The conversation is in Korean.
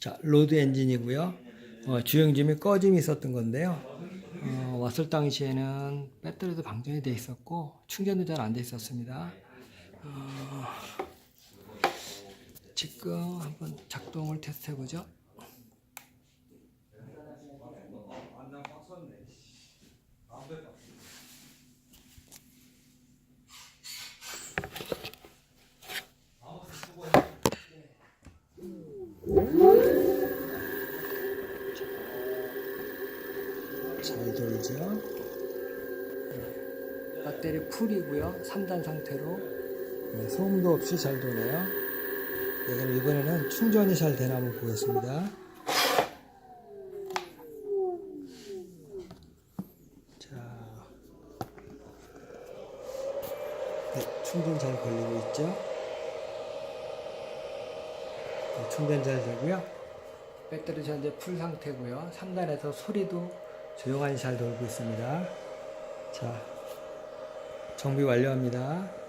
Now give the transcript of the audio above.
자, 로드 엔진이고요. 어, 주행짐이 꺼짐이 있었던 건데요. 어, 왔을 당시에는 배터리도 방전이 돼 있었고 충전도 잘 안 돼 있었습니다. 어, 지금 한번 작동을 테스트 해 보죠. 잘 돌죠. 네. 배터리 풀이고요. 3단 상태로 네, 소음도 없이 잘 도네요. 네, 그럼 이번에는 충전이 잘 되나 한번 보겠습니다. 자, 네, 충전 잘 걸리고 있죠. 네, 충전 잘 되고요. 배터리 현재 풀 상태고요. 3단에서 소리도 조용하니 잘 돌고 있습니다. 자, 정비 완료합니다.